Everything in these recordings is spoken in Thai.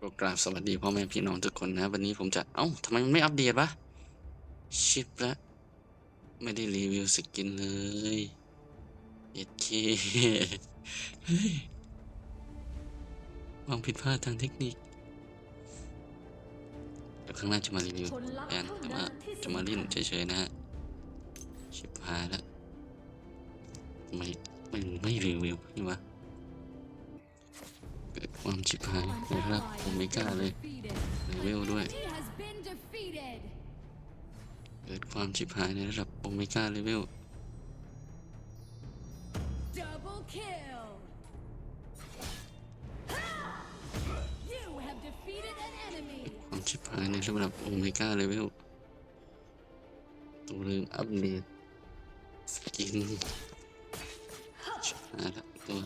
ก็กราบสวัสดีพ่อแม่พี่น้องทุกคนนะ วันนี้ผมจะ เอ้าทำไมมันไม่อัปเดตวะ ชิปละไม่ได้รีวิวสกินเลยเอ็ดเคความผิดพลาดทางเทคนิคเดี๋ยวข้างหน้าจะมารีวิวผลลัพธ์แอนแต่ว่าจะมาเล่นเฉยๆนะฮะ ชิปหายแล้วไม่ไม่ไม่รีวิวนี่วะ ความชิบหายนะครับผมไม่กล้าเลยรีวิวด้วย เกิดความชิบหายในระดับโอเมก้าเลเวลความชิบหายในระดับโอเมก้าเลเวลตัวลืมอัปเดตสกินชิบหายละตัว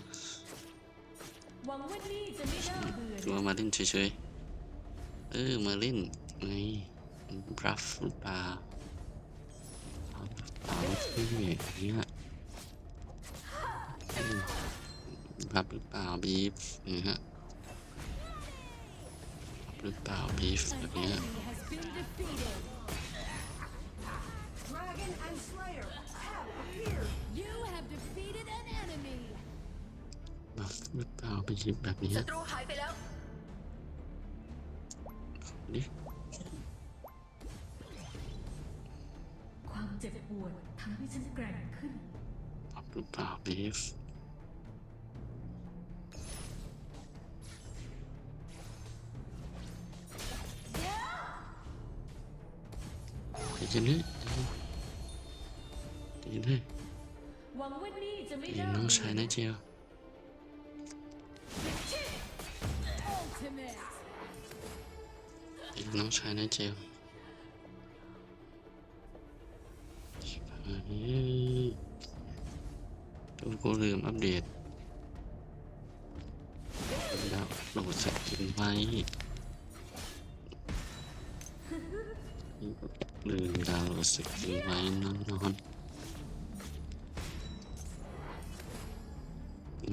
หวังว่านี่จะไม่น่าเบื่อตัวมาเล่นเฉยๆ เออ มาเล่นไงบรัฟหรือเปล่าบรัฟหรือเปล่าที่เนี่ยบรัฟหรือเปล่าบีฟนี่ฮะบรัฟหรือเปล่าบีฟแบบเนี้ย หรือเปล่าไปหยิบแบบนี้ศัตรูหายไปแล้วดิความเจ็บปวดทำให้ฉันแกร่งขึ้นบัฟหรือเปล่าบีฟเดี๋ยวจะนึกเดี๋ยวนึกหวังว่านี่จะไม่เห็นน่าน้องเบื่ชายนะเจียว น้องชายนะเจียวชิบหายดูกูลืมอัปเดตดาวโหลดสกินไว้ลืมดาวน์โหลดสกินไว้นอนนอน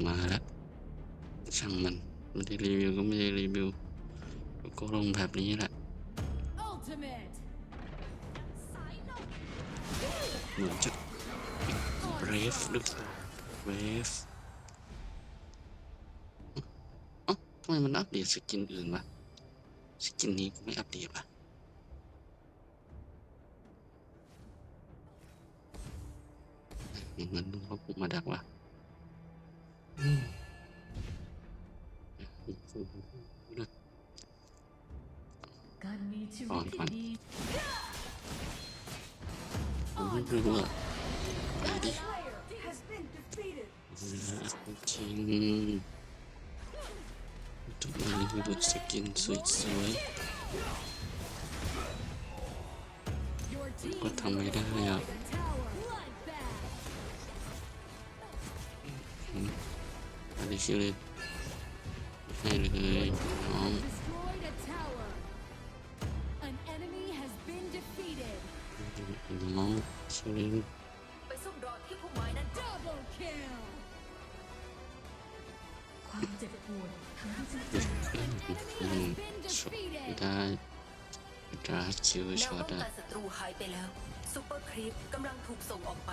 มาแล้วช่างมัน ไม่ได้รีวิวก็ไม่ได้รีวิว ก็ลงแบบนี้แหละ Ultimate. เหมือนจะเบรฟหรือเปล่าเบรฟอ๋อทำไมมันอัปเดตสกินอื่นวะสกินนี้กูไม่อัปเดตวะเหมือนดูว่ากูมาดักวะอืม การมีชีก่วิอตนก่อนที่ดีผมไม่รู้อะดิจริงทุกวันนี้ดูสกินสวยๆก็ทำไม่ได้อะอันนี้คือ เลยให้เลยน้อง Destroyed a tower. An enemy has been defeated. น้องชื่อไปซุ่มรอที่พุ่มไม้นั้น Double kill. ความเจ็บปวดทำให้ฉันแกร่งอืม Been ช็อต defeated. ได้ดราคิวแนวช็อป้ตองได้กันศัตรูหายไปแล้วซูเปอร์ครีปกำลังถูกส่งออกไป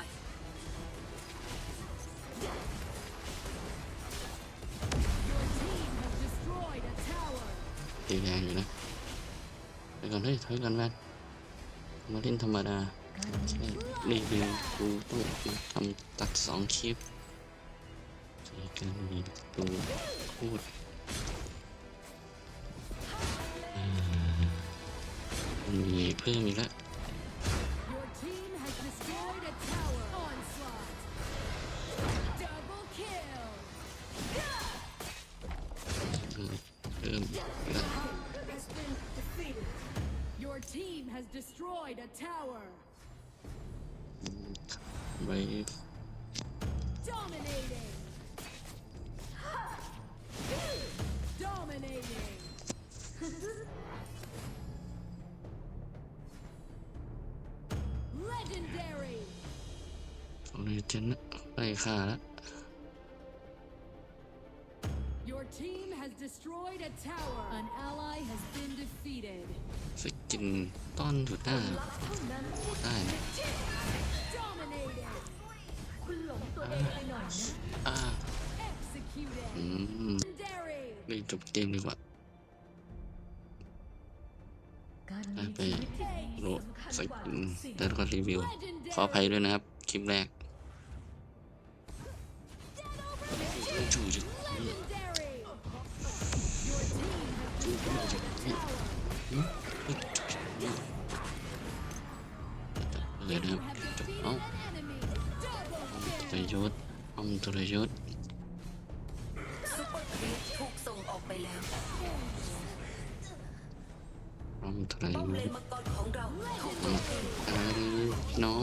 ตีแรงอยู่นะไปก่อนเฮ้ยถอยก่อนแมนมาเล่นธรรมดาการมีแค่รีวิวกูต้องทำตัดสองคลิปเจอกันมีดูพูดมีเพิ่มอีกแล้ว เพิ่มอีกแล้ว has been defeated Your team has destroyed a tower. ไว้ Dominating. Dominating. Legendary. เอาเลยเจนนะไล่ฆ่าแล้ว Your team has destroyed a tower. An ally has been defeated. สกินต้อนอยู่หน้ารักเท่านั้นได้นะ Dominated. คุณหลงตัวเองไปหน่อยนะ อ่า Executed. อืม Legendary. เล่นจบเกมดีกว่า การได้มีไปชีวิตที่ดีโหลดสำคัญสกว่ากินทุกสิ่งแล้วก็รีวิว ขออภัยด้วยนะครับ คลิปแรกจู่ๆ Legendary. เลยนะครับเอาทร kill. ยศอ้อมทรยศซุปเปอร์ครีปถูกส่งออกไปแล้วอมทรยป้อมเลศนมังกรของเราถูกโจมตีอะไรน้อง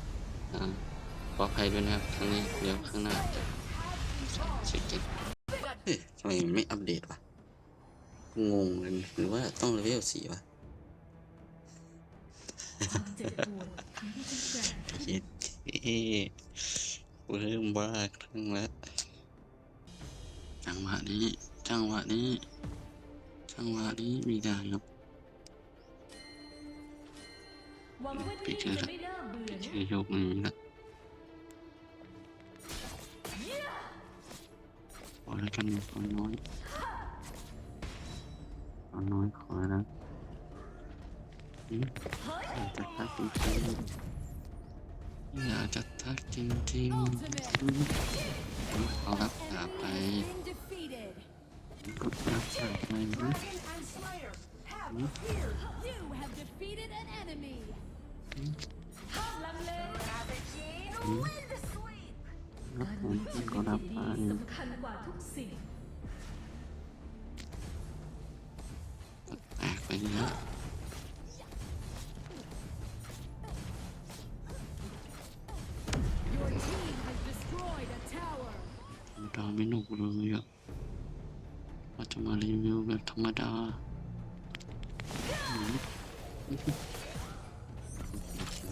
อ่าขออภัยด้วยนะครับครั้งนี้เดี๋ยวข้างหน้าจะสกินเฮ้ยทำไมมันไม่อัปเดตวะงงเลยหรือว่าต้องเลเวลสี่วะความเจ็บปวดทำให้ฉันแกร่งขึ้นเย็ดเอ๊ะกูเริ่มบ้าครั้งแล้วจังหวะนี้จังหวะนี้จังหวะนี้มีได้ครับหวังว่าที่นี่จะไม่น่าเบื่อนะชื่อยกมือละขอแล้วกันขอน้อยขอน้อยขอแล้วอืมอยากจะทักจริงๆอยากจะทักจริงๆอืมเอารับดาไปก็รับดาไปนะ You have defeated an enemy. รับการผม มีชีวิตก็รับที่ไปดีสำคัญกว่าทุกสิ่งก็แตกไปเยอะ Your team has destroyed a tower. ธรรมดาไม่หนุกเลยอะว่าจะมารีวิวแบบธรรมดา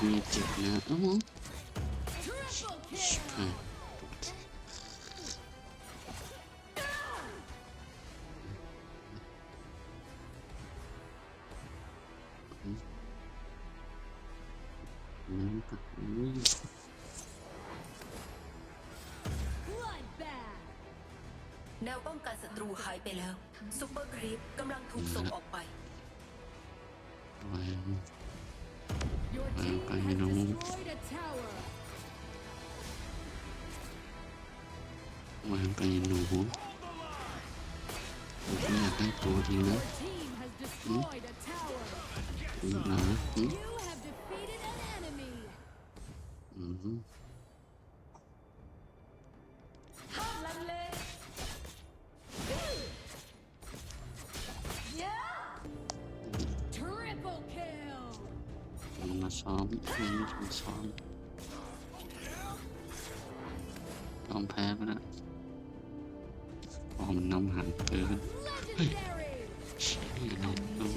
มอืม Bloodbath. แนวป้องกันศัตรูหายไปแล้วซุปเปอร์ครีปกำลังถูกส่งออกไป ไว้ Your Well, team I has know. destroyed a tower. วางไป มันมาซ้อมมันมาซ้อมต้องแพ้ไปแล้วพอมันน้ำหันเกินเฮ้ยน้องดู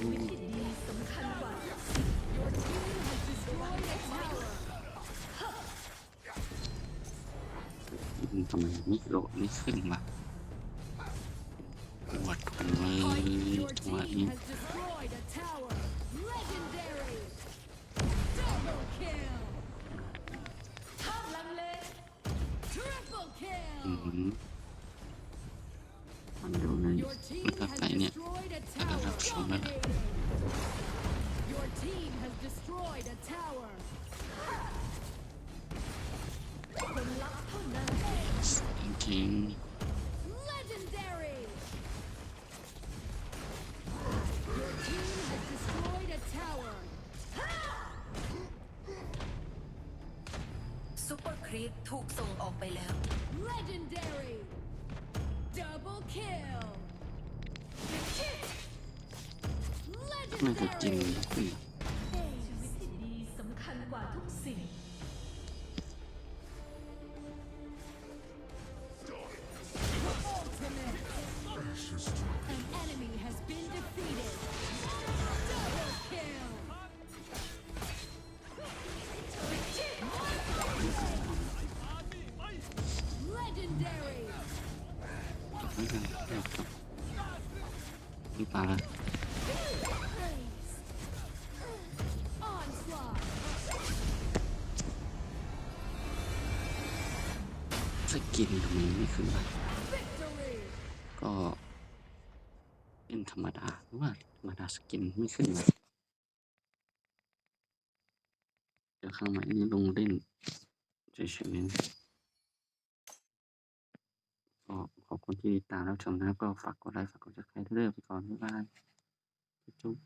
ทำไมมิโดดนี่ขึ้นมาปวดหัวเลยจังหว อื kill. มมันอยู่ใน Your team ระดับ has ไหนเนี่ย destroyed a ระดั tower. บสองแล้วล่ะ Dominating. Your team has destroyed a tower. ผลลัพธ์เท่านั้นจริง Legendary. Your team has destroyed a tower. ซูเปอร์ครีปถูกส่งออกไปแล้ว น่าจะจริง Legendary. ขึ้นชีวิต ทำไมไม่ขึ้นวะ Victory. ก็เป็นธรรมดาหรือว่าธรรมดาสกินไม่ขึ้นเลยเดี๋ยวข้างใหม่นี้ลงเล่นเฉยๆก็ขอบคุณที่ติดตามรับชมนะครับก็ฝากกดไลค์ฝากกดซับสไครต์เรื่อยไปก่อนบ๊ายบายจุ๊บ